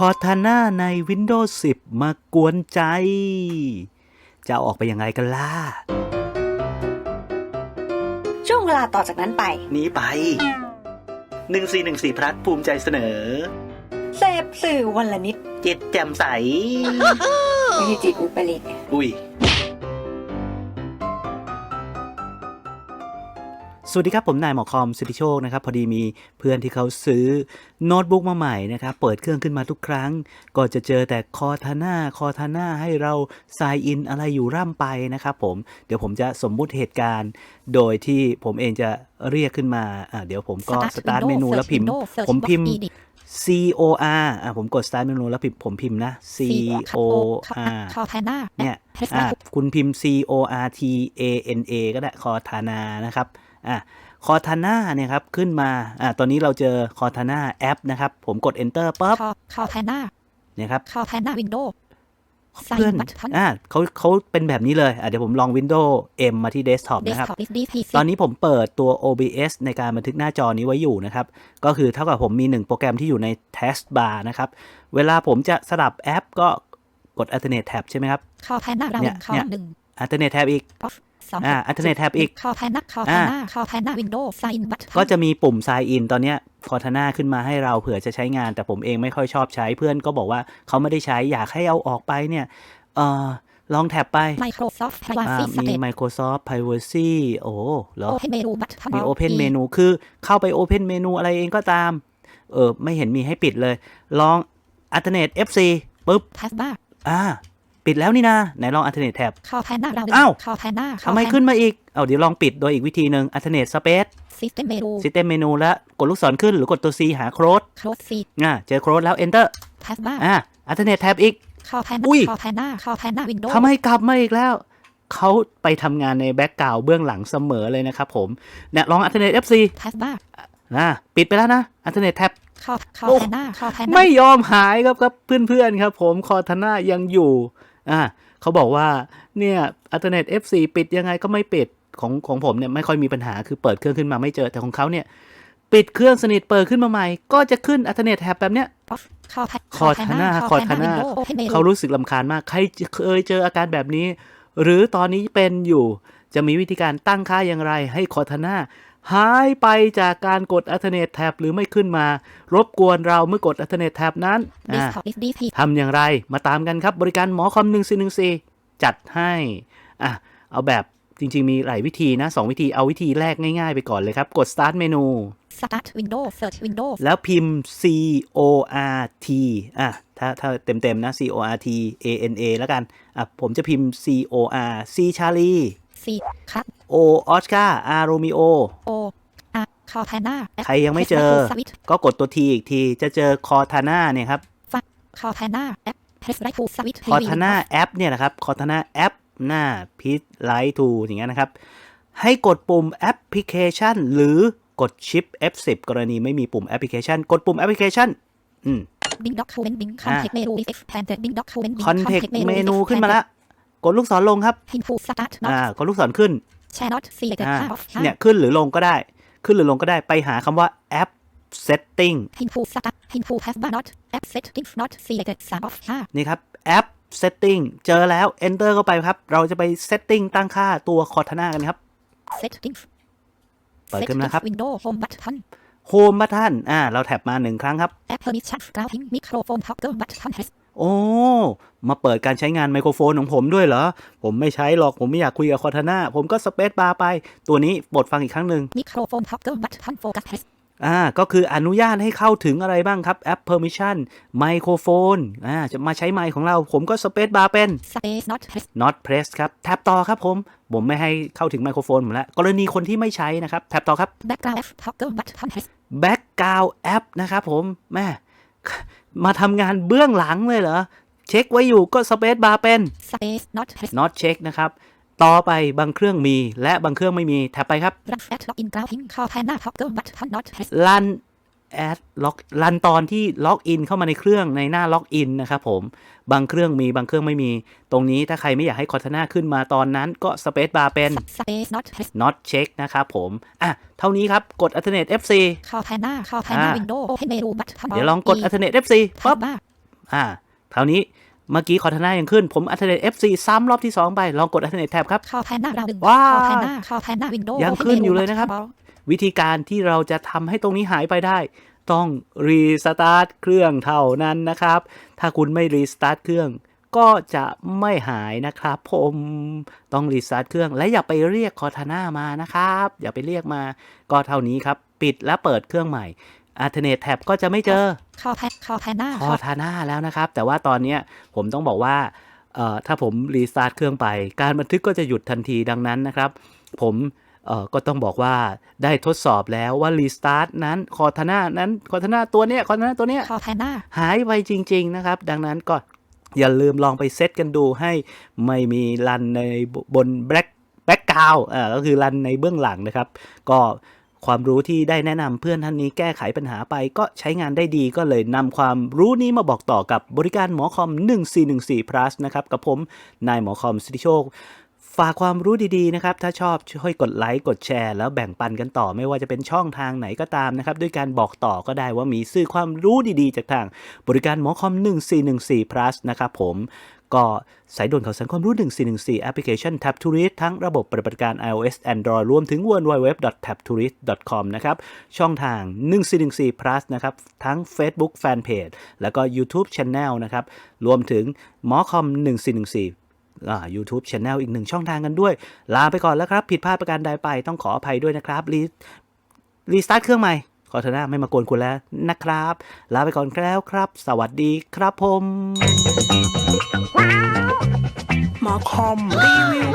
คอทาน่าใน Windows 10 มากวนใจ จะเอาออกไปยังไงกันล่ะ ช่วงเวลาต่อจากนั้นไป นี้ไป 1414พลัดภูมิใจเสนอ เสพสื่อวันละนิด จิตแจ่มใสไม่ใช่จิตอุปริตอุ้ย สวัสดีครับ ผมนายหมอคอมสิทธิโชคนะครับ พอดีมีเพื่อนที่เขาซื้อโน้ตบุ๊กมาใหม่นะครับ เปิดเครื่องขึ้นมาทุกครั้ง ก็จะเจอแต่คอทาน่าคอทาน่าให้เรา s ายอินอะไรอยู่ร่ำไปนะครับผมเดี๋ยวผมจะสมมุติเหตุการณ์ โดยที่ผมเองจะเรียกขึ้นมาอะเดี๋ยวผมก็สตาร์ทเมนูแล้วพิมพ์ ผมพิมพ์ C O R อะผมกด start เมนูแล้วพิมพ์ผมพิมพ์นะ C O R คอแพนด้าเนี่ยอะคุณพิมพ์ C O R T A N A ก็ได้คอทานานะครับ อะคอทาน่าเนี่ยครับขึ้นมาอะตอนนี้เราเจอคอทาน่าแอปนะครับ ผมกด enter ปั๊บคอคอแพนด้าเนี่ยครับคอแพนด้าวินโดว์เพื่อนอะเขาเขาเป็นแบบนี้เลยอะเดี๋ยวผมลอง Windows M มาที่ Desktop เดสนะครับก์ท็อปดิสดีพีซีตอนนี้ผมเปิดตัว OBS ในการบันทึกหน้าจอนี้ไว้อยู่นะครับ ก็คือเท่ากับผมมี 1 โปรแกรมที่อยู่ใน Taskbar นะครับ เวลาผมจะสลับแอปก็กด Alternate Tab ใช่ไหมครับคอแพนด้าเราเนี่ยคอเนี่ยหนึ่ง Alternate Tab อีกออฟ สองอ่า Alternate Tab อีกคอแพนด้าคอแพนด้าคอแพนด้าวินโดว์ไซน์บัตก็จะมีปุ่ม Sign In ตอนเนี้ย Cortana ขึ้นมาให้เราเผื่อจะใช้งาน แต่ผมเองไม่ค่อยชอบใช้เพื่อนก็บอกว่าเขาไม่ได้ใช้อยากให้เอาออกไปเนี่ย เออลองแท็บไปไมโครซอฟท์ไพรวาอ่าซีสมีเตท Microsoft Privacy โอ้เหรอโอเพนเมนูบัตมี Open Menu คือเข้าไป Open Menu อะไรเองก็ตาม เออ ไม่เห็นมีให้ปิดเลย ลอง Alternate FC ปุ๊บแทสบ้าอ่า ปิดแล้วนี่นะไหนลอง Alternate Tab คอแพนด้าเราอ้าว คอแพนด้าทำไมขึ้นมาอีก เอาเดี๋ยวลองปิดโดยอีกวิธีหนึ่ง Alternate Space ซิสเต็มเมนู System Menu แล้วกดลูกศรขึ้นหรือกดตัว C หาโค้ดโคลสซีอ่าเจอโค้ดแล้ว Enter แทสบ้าอ่า Alternate Tab อีก คอแพนอุ้ด้าย คอแพนด้าคอแพนด้าวินโดว์ ทำไมกลับมาอีกแล้ว เขาไปทำงานในแบ็กกราวเบื้องหลังเสมอเลยนะครับผมเนี่ยลอง Alternate FC แทสบ้าอ่าปิดไปแล้วนะ Alternate Tab คอคอโอ้แพนด้าคอแพนด้า ไม่ยอมหายครับครับเพื่อนๆครับผมคอทาน่ายังอยู่ อ่าเขาบอกว่าเนี่ยอัลเทอร์เนท F4 ปิดยังไงก็ไม่ปิดของของผมเนี่ยไม่ค่อยมีปัญหาคือเปิดเครื่องขึ้นมาไม่เจอแต่ของเขาเนี่ย ปิดเครื่องสนิทเปิดขึ้นมาใหม่ ก็จะขึ้นอัลเทอร์เนทแท็บแบบเนี้ยคอแพน Cortana Cortana โอเพนเมนูเขารู้สึกลำคาญมาก ใครเคยเจออาการแบบนี้ หรือตอนนี้เป็นอยู่จะมีวิธีการตั้งค่าอย่างไรให้คอทาน่า หายไปจากการกด Alternate Tab หรือไม่ขึ้นมา รบกวนเราเมื่อกด Alternate Tab นั้นเดสอ่าก์ท็อปดิสดีพีทำอย่างไรมาตามกันครับ บริการหมอคอม1414จัดให้อะเอาแบบจริง ๆ มีหลายวิธีนะ 2 วิธีเอาวิธีแรกง่าย ๆ ไปก่อนเลยครับ กด Start เมนูสตาร์ทวินโดว์เซิร์ชวินโดว์แล้วพิมพ์ C O R T อะถ้าถ้าเต็ม ๆ นะ C O R T A N A แล้วกัน อะ ผมจะพิมพ์ C O R C Charlie ซีคั ท O Oscar R Romeo โออาคอแพนด้าใครยังไม่เจอสวิตก็กดตัว T อีกทีจะเจอคอทาน่าเนี่ยครับคอแพนด้าแอปเฮสไรทูสวิตคอทาน่าแอปเนี่ยนะครับคอทาน่าแอปหน้าพิทไลท์ทูอย่างเงี้ยนะครับ ให้กดปุ่มแอปพลิเคชัน หรือกดชิป F10 กรณีไม่มีปุ่มแอปพลิเคชัน กดปุ่มแอปพลิเคชัน อืมบิงด็อกคูเมนบิงคอนเทกเมนูเอ็กซ์แพนเดบิงด็อกคูเมนบิงคอนเทกเมนูขึ้นมาแล้วกดลูกศรลงครับฮินฟูสตาร์ทน็อตอ่ากดลูกศรขึ้น แชร์น็อตซีเด็ดอ่าห้าออฟห้าเนี่ยขึ้นหรือลงก็ได้ ขึ้นหรือลงก็ได้ไปหาคำว่าแอป setting ฮินฟูสตาร์ทฮินฟูแฮสบ้าน็อตแอปเซตติ้งน็อตซีเด็ดสามออฟห้านี่ครับแอป setting เจอแล้ว enter เข้าไปครับ เราจะไป setting ตั้งค่าตัวคอทาน่ากันครับเซตติ้งเปิดขึ้นมาครับวินโดว์โฮมบัตทัน Home button อ่า เราแท็บมาหนึ่งครั้งครับแอปเพอร์ มิชชั่นกราวพิงมิโครโฟนท็อกเกอร์บัตทันเฮสโอ้มาเปิดการใช้งานไมโครโฟนของผมด้วยเหรอ ผมไม่ใช้หรอก ผมไม่อยากคุยกับคอทาน่าผมก็สเปซบาร์ไป ตัวนี้บทฟังอีกครั้งหนึ่งมิโครโฟนท็อกเกอร์บัตทันโฟกัสเฮสอ่า ก็คืออนุญาตให้เข้าถึงอะไรบ้างครับแอป permission ไมโครโฟนอ่า จะมาใช้ไมค์ของเรา ผมก็สเปซบาร์เป็นสเปซน็อตเฮส not press ครับ แท็บต่อครับผม ผมไม่ให้เข้าถึงไมโครโฟนผมแล้วกรณีคนที่ไม่ใช้นะครับ แท็บต่อครับแบ็กกราวด์แอปท็อกเกอร์บัตทันเฮส background app นะครับผมแม่ มาทำงานเบื้องหลังเลยเหรอ เช็คไว้อยู่ก็สเปซบาร์เป็นสเปซน็อตเฮส not check นะครับ ต่อไปบางเครื่องมีและบางเครื่องไม่มีแท็บไปครับรันแอดล็อกอินกราวพิงคอแพนด้าท็อกเกอร์บัตทันน็อตเฮสรัน แอดล็อกรันตอนที่ล็อกอินเข้ามาในเครื่องในหน้าล็อกอินนะครับผม บางเครื่องมีบางเครื่องไม่มี ตรงนี้ถ้าใครไม่อยากให้คอร์ทนาขึ้นมาตอนนั้นก็สเปซบาร์เป็นสเปซน็อตเฮส not check นะครับผม อะ เท่านี้ครับ กด alternate FC คอแพนด้าคอแพนด้าอ่าวินโดว์โอเพนเมนูบัตทันเดี๋ยวลองกด alternate FC ปั๊ปั๊บบบ้าอ่าคราวนี้เมื่อกี้คอร์ทาน่ายังขึ้น ผมอัลเทอร์เนท F4 ซ้ำรอบที่ 2 ไป ลองกดอัลเทอร์เนทแท็บครับคอแพนหน้าดาวดึงว้าวคอแพนหน้าคอแพนหน้าวินโดว์ยังขึ้นอยู่เลยนะครับ วิธีการที่เราจะทำให้ตรงนี้หายไปได้ ต้องรีสตาร์ทเครื่องเท่านั้นนะครับ ถ้าคุณไม่รีสตาร์ทเครื่องก็จะไม่หายนะครับผมต้องรีสตาร์ทเครื่อง และอย่าไปเรียกคอร์ทาน่ามานะครับ อย่าไปเรียกมา ก็เท่านี้ครับ ปิดและเปิดเครื่องใหม่อัลเทอร์เนทแท็บก็จะไม่เจอคอแพนคอแพนหน้าคอทาน่าแล้วนะครับ แต่ว่าตอนเนี้ยผมต้องบอกว่าเอ่อถ้าผมรีสตาร์ทเครื่องไป การบันทึกก็จะหยุดทันทีดังนั้นนะครับ ผมเอ่อ ก็ต้องบอกว่าได้ทดสอบแล้วว่ารีสตาร์ทนั้นคอทาน่านั้นคอทาน่าตัวเนี้ยคอทาน่าตัวเนี้ยคอแพนหน้าหายไปจริง ๆ นะครับ ดังนั้นก็อย่าลืมลองไปเซตกันดูให้ไม่มีรันในบนแบ็คแบ็กกราวอ่าก็คือรันในเบื้องหลังนะครับ ก็ความรู้ที่ได้แนะนำเพื่อนท่านนี้แก้ไขปัญหาไปก็ใช้งานได้ดีก็เลยนำความรู้นี้มาบอกต่อกับบริการหมอคอม 1414 plus นะครับ กับผมนายหมอคอมสิทธิโชค ฝากความรู้ดีๆนะครับ ถ้าชอบช่วยกดไลค์กดแชร์ แล้วแบ่งปันกันต่อไม่ว่าจะเป็นช่องทางไหนก็ตามนะครับ ด้วยการบอกต่อก็ได้ว่ามีสื่อความรู้ดีๆ จากทาง บริการหมอคอม 1414 plus นะครับผมก็สายด่วนข่าวสารความรู้ 1414 แอปพลิเคชัน Tab to Read ทั้งระบบปฏิบัติการ iOS Android รวมถึง www.tabtoread.com นะครับ ช่องทาง 1414 plus นะครับ ทั้ง Facebook Fanpage แล้วก็ YouTube Channel นะครับ รวมถึงหมอคอม 1414 อ่า YouTube Channel อีกหนึ่งช่องทางกันด้วย ลาไปก่อนแล้วครับ ผิดพลาดประการใดไปต้องขออภัยด้วยนะครับ รีรีสตาร์ทเครื่องใหม่ ขอเถอะนะไม่มากวนคุณแล้วนะครับ ลาไปก่อนแล้วครับ สวัสดีครับผมหมอคอมรีวิว